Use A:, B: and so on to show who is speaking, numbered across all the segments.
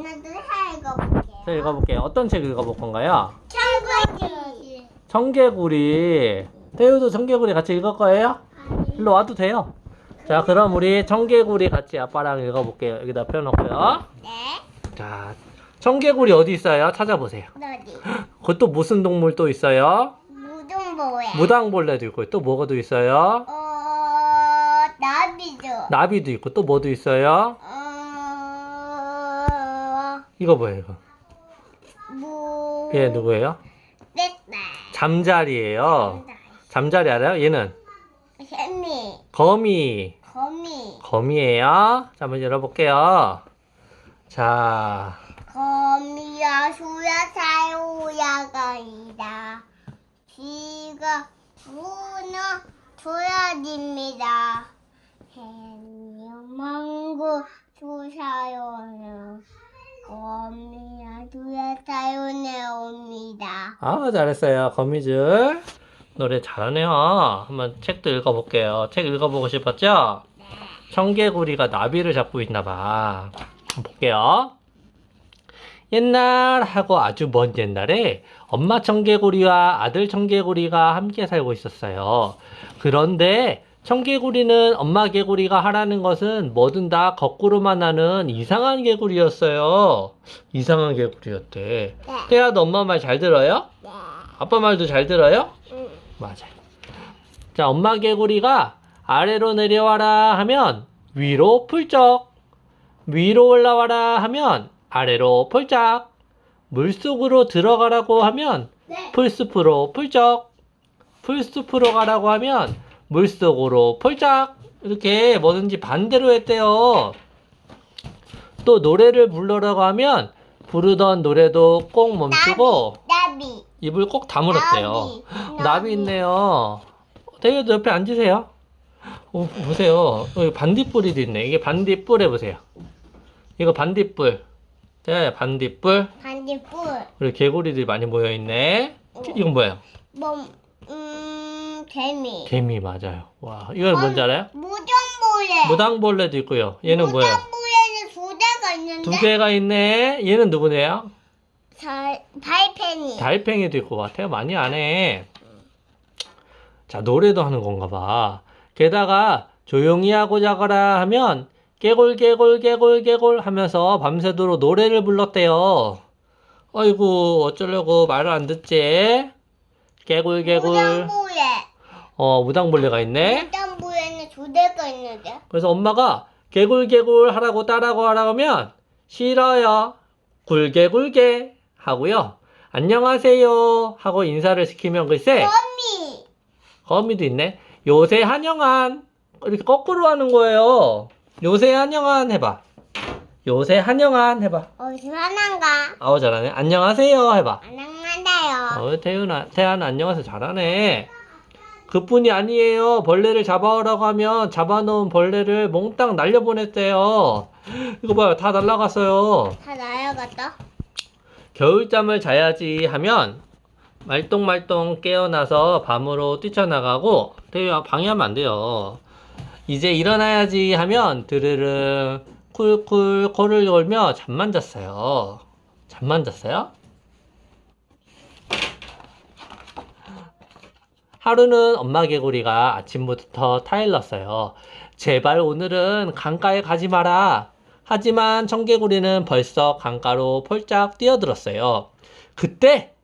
A: 오늘도 책 읽어볼게요.
B: 자, 읽어볼게요. 어떤 책 읽어볼 건가요?
A: 청구지.
B: 청개구리. 태우도 청개구리 같이 읽을 거예요? 일로 와도 돼요. 자, 그럼 우리 청개구리 같이 아빠랑 읽어볼게요. 여기다 펴놓고요.
A: 네.
B: 자, 청개구리 어디 있어요? 찾아보세요.
A: 어디?
B: 그것도 무슨 동물 또 있어요?
A: 무등보야.
B: 무당벌레도 있고 또 뭐가 또 있어요?
A: 어, 나비죠.
B: 나비도 있고 또 뭐도 있어요?
A: 어,
B: 이거 뭐예요? 이거?
A: 무.
B: 얘 누구예요? 잠자리예요. 잠자리 알아요? 얘는
A: 햄이.
B: 거미.
A: 거미.
B: 거미예요. 자, 한번 열어볼게요. 자,
A: 거미야 수야 사요야가이다. 비가 부는 조야집니다. 햄이 망고 수사요는 거미야 수야 사요네 옵니다.
B: 아, 잘했어요. 거미줄. 노래 잘하네요. 한번 책도 읽어볼게요. 책 읽어보고 싶었죠? 청개구리가 나비를 잡고 있나봐. 볼게요. 옛날하고 아주 먼 옛날에 엄마 청개구리와 아들 청개구리가 함께 살고 있었어요. 그런데 청개구리는 엄마 개구리가 하라는 것은 뭐든 다 거꾸로만 하는 이상한 개구리였어요. 이상한 개구리였대.
A: 네.
B: 태야, 너 엄마 말 잘 들어요?
A: 네.
B: 아빠 말도 잘 들어요?
A: 응.
B: 맞아요. 자, 엄마 개구리가 아래로 내려와라 하면 위로 풀쩍. 위로 올라와라 하면 아래로 폴짝. 물속으로 들어가라고 하면
A: 네.
B: 풀숲으로 풀쩍. 풀숲으로 가라고 하면 물속으로 폴짝. 이렇게 뭐든지 반대로 했대요. 또 노래를 부르라고 하면 부르던 노래도 꼭 멈추고
A: 나비.
B: 입을 꼭 다물었대요.
A: 나비.
B: 나비 있네요. 대유도 옆에 앉으세요. 어, 보세요. 여기 반딧불이도 있네. 이게 반딧불 해보세요. 이거 반딧불. 네, 반딧불.
A: 반딧불.
B: 그리고 개구리들이 많이 모여있네. 이건 뭐예요?
A: 뭐, 음, 개미.
B: 개미 맞아요. 와, 이건 뭔지 알아요?
A: 무정보에.
B: 무당벌레도 있고요. 얘는 뭐예요?
A: 무정보에는 두 대가 있는데.
B: 두 개가 있네. 얘는 누구네요?
A: 달, 달팽이.
B: 달팽이도 있고 같아요. 많이 안 해. 자, 노래도 하는 건가 봐. 게다가 조용히 하고 자거라 하면 깨골 깨골 깨골 깨골 하면서 밤새도록 노래를 불렀대요. 아이고 어쩌려고 말을 안 듣지? 깨골 깨골
A: 무정보에.
B: 어 무당벌레가 있네.
A: 무정보에는 두 대가 있는데.
B: 그래서 엄마가 개굴개굴 하라고 따라고 하라고 하면 싫어요. 굴개굴개 하고요. 안녕하세요 하고 인사를 시키면 글쎄
A: 거미.
B: 거미도 있네. 요새 한영한 이렇게 거꾸로 하는 거예요. 요새 한영한 해봐. 요새 한영한 해봐.
A: 어디서 하나인가?
B: 아우 잘하네. 안녕하세요 해봐.
A: 안녕하세요.
B: 어 태윤아 태아는 안녕하세요 잘하네. 그뿐이 아니에요. 벌레를 잡아오라고 하면 잡아놓은 벌레를 몽땅 날려보냈대요. 이거 봐요. 다 날라갔어요.
A: 다 날아갔다.
B: 겨울잠을 자야지 하면 말똥말똥 깨어나서 밤으로 뛰쳐나가고 방해하면 안 돼요. 이제 일어나야지 하면 드르르 쿨쿨 코를 골며 잠만 잤어요. 잠만 잤어요? 하루는 엄마 개구리가 아침부터 타일렀어요. 제발 오늘은 강가에 가지 마라. 하지만 청개구리는 벌써 강가로 폴짝 뛰어들었어요. 그때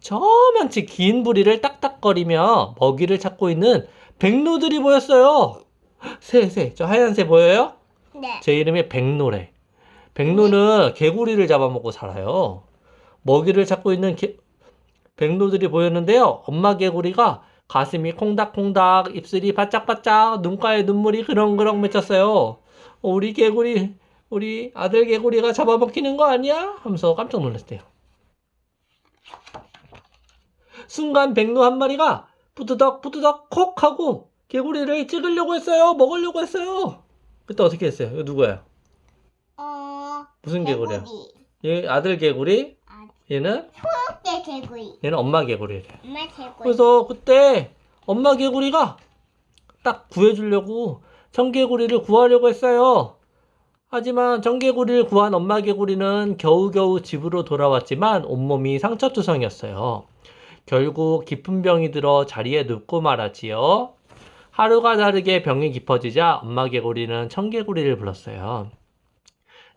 B: 저만치 긴 부리를 딱딱거리며 먹이를 찾고 있는 백로들이 보였어요. 새, 새. 저 하얀 새 보여요?
A: 네.
B: 제 이름이 백로래. 백로는 개구리를 잡아먹고 살아요. 먹이를 찾고 있는 개- 백로들이 보였는데요. 엄마 개구리가 가슴이 콩닥콩닥, 입술이 바짝바짝, 눈가에 눈물이 그렁그렁 맺혔어요. 어, 우리 개구리, 우리 아들 개구리가 잡아먹히는 거 아니야? 하면서 깜짝 놀랐대요. 순간 백로 한 마리가 부드덕 부드덕 콕 하고 개구리를 찍으려고 했어요. 먹으려고 했어요. 그때 어떻게 했어요? 이거 누구예요?
A: 어.
B: 무슨 개구리야?
A: 개구리.
B: 얘 아들 개구리,
A: 아,
B: 얘는
A: 개 개구리.
B: 얘는 엄마 개구리래.
A: 엄마 개구리.
B: 그래서 그때 엄마 개구리가 딱 구해주려고 청개구리를 구하려고 했어요. 하지만 청개구리를 구한 엄마 개구리는 겨우겨우 집으로 돌아왔지만 온몸이 상처투성이었어요. 결국 깊은 병이 들어 자리에 눕고 말았지요. 하루가 다르게 병이 깊어지자 엄마 개구리는 청개구리를 불렀어요.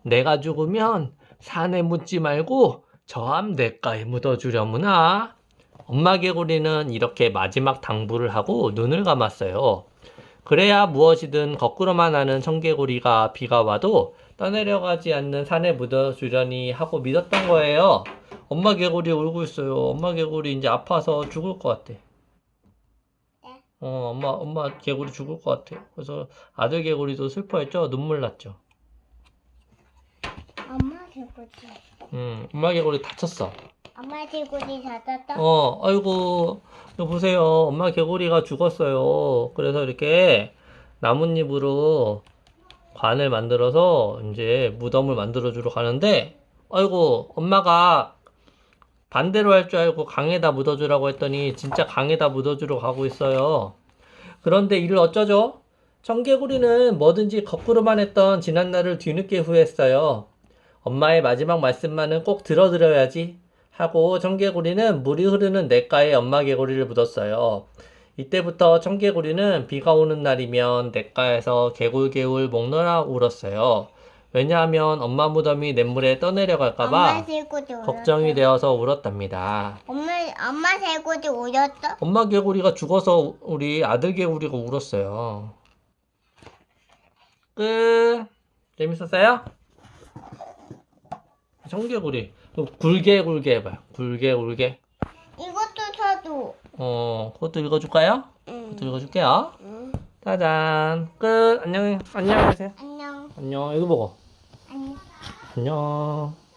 B: 내가 죽으면 산에 묻지 말고 저앞 냇가에 묻어주려무나. 엄마 개구리는 이렇게 마지막 당부를 하고 눈을 감았어요. 그래야 무엇이든 거꾸로만 하는 청개구리가 비가 와도 떠내려가지 않는 산에 묻어주려니 하고 믿었던 거예요. 엄마 개구리 울고 있어요. 엄마 개구리 이제 아파서 죽을 것 같아.
A: 네.
B: 어, 엄마, 엄마 개구리 죽을 것 같아. 그래서 아들 개구리도 슬퍼했죠? 눈물 났죠?
A: 엄마 개구리.
B: 음, 엄마 개구리 다쳤어.
A: 엄마 개구리 찾았다.
B: 어, 아이고, 이거 보세요. 엄마 개구리가 죽었어요. 그래서 이렇게 나뭇잎으로 관을 만들어서 이제 무덤을 만들어 주러 가는데, 아이고, 엄마가 반대로 할 줄 알고 강에다 묻어주라고 했더니 진짜 강에다 묻어주러 가고 있어요. 그런데 이를 어쩌죠? 청개구리는 뭐든지 거꾸로만 했던 지난날을 뒤늦게 후회했어요. 엄마의 마지막 말씀만은 꼭 들어드려야지 하고 청개구리는 물이 흐르는 냇가에 엄마 개구리를 묻었어요. 이때부터 청개구리는 비가 오는 날이면 냇가에서 개굴개굴 먹느라 울었어요. 왜냐하면 엄마 무덤이 냇물에 떠내려갈까봐
A: 개구리 울었어.
B: 걱정이 되어서 울었답니다.
A: 엄마 엄마 개구리 울었어?
B: 엄마 개구리가 죽어서 우리 아들 개구리가 울었어요. 끝. 재밌었어요? 청개구리. 굴게 굴게 해봐요. 굴게 굴게.
A: 이것도 사줘.
B: 어, 그것도 읽어줄까요?
A: 응.
B: 그것도 읽어줄게요.
A: 응.
B: 짜잔. 끝. 안녕. 안녕 하세요.
A: 안녕.
B: 안녕. 이거 보고.
A: 안녕.
B: 안녕.